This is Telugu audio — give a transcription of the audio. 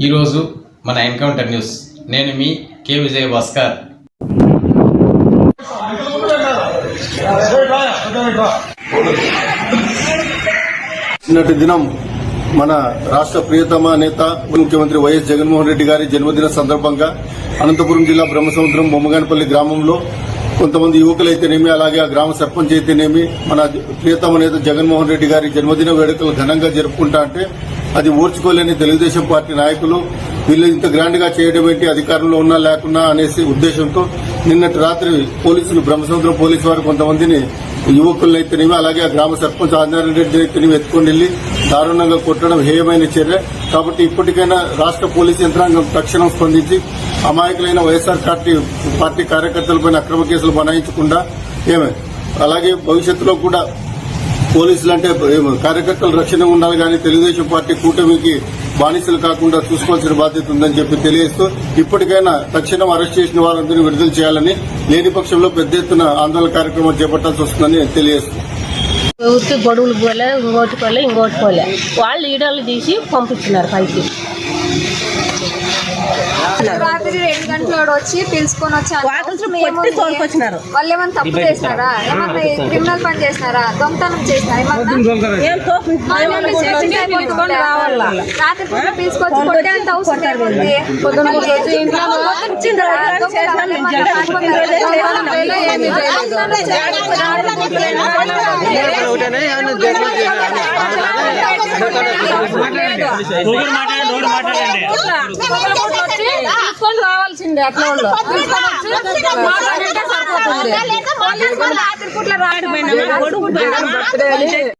ఈరోజు మన ఎన్కౌంటర్ న్యూస్. నేను మీ కే విజయ్ భాస్కర్ నిన్నటి దినం మన రాష్ట్ర ప్రియతమ నేత ముఖ్యమంత్రి వైఎస్ జగన్మోహన్ రెడ్డి గారి జన్మదిన సందర్భంగా అనంతపురం జిల్లా బ్రహ్మసముద్రం బొమ్మగానపల్లి గ్రామంలో కొంతమంది యువకులైతేనేమి అలాగే ఆ గ్రామ సర్పంచ్ అయితేనేమి మన ప్రియతమ నేత జగన్మోహన్ రెడ్డి గారి జన్మదిన వేడుకలు ఘనంగా జరుపుకుంటా అంటే అది ఓర్చుకోలేని తెలుగుదేశం పార్టీ నాయకులు వీళ్ళు ఇంత గ్రాండ్గా చేయడం ఏంటి అధికారంలో ఉన్నా లేకున్నా అనేసి ఉద్దేశంతో నిన్నటి రాత్రి పోలీసులు బ్రహ్మసముద్రం పోలీసు వారు కొంతమందిని యువకులైతేనేమి అలాగే ఆ గ్రామ సర్పంచ్ ఆంజనేయ రెడ్డి అయితేనేమి ఎత్తుకొని వెళ్ళి దారుణంగా కొట్టడం హేయమైన చర్య. కాబట్టి ఇప్పటికైనా రాష్ట్ర పోలీసు యంత్రాంగం తక్షణం స్పందించి అమాయకులైన వైఎస్ఆర్ పార్టీ పార్టీ కార్యకర్తలపైన అక్రమ కేసులు బనాయించకుండా ఏమే అలాగే భవిష్యత్తులో కూడా పోలీసులు అంటే కార్యకర్తల రక్షణ ఉండాలి కానీ తెలుగుదేశం పార్టీ కూటమికి బానిసలు కాకుండా చూసుకోవాల్సిన బాధ్యత ఉందని చెప్పి తెలియజేస్తూ ఇప్పటికైనా తక్షణం అరెస్ట్ చేసిన వారందరినీ విడుదల చేయాలని లేని పక్షంలో పెద్ద ఎత్తున ఆందోళన కార్యక్రమం చేపట్టాల్సి వస్తుందని తెలియజేస్తుంది ఊరికి గొడుగులు పోలే ఇంకోటి పోలే ఇంకోటి పోలే. వాళ్ళు ఈడలు తీసి పంపించినారు పైకి. గంటల వచ్చి పిలుచుకొని వచ్చి? తోలుకొచ్చినారు. వాళ్ళు ఏమైనా తప్పు చేసినారా ఏమన్నా క్రిమినల్ పని చేసినారా దొంగతనం చేసినారా ఏమన్నా? రాత్రి పూట పిలుచుకొచ్చి కొట్టేంత అవసరం ఏముంది? పొద్దున్న లేచి రావాల్సిందే అట్లా వాళ్ళు. సరిపోతుంది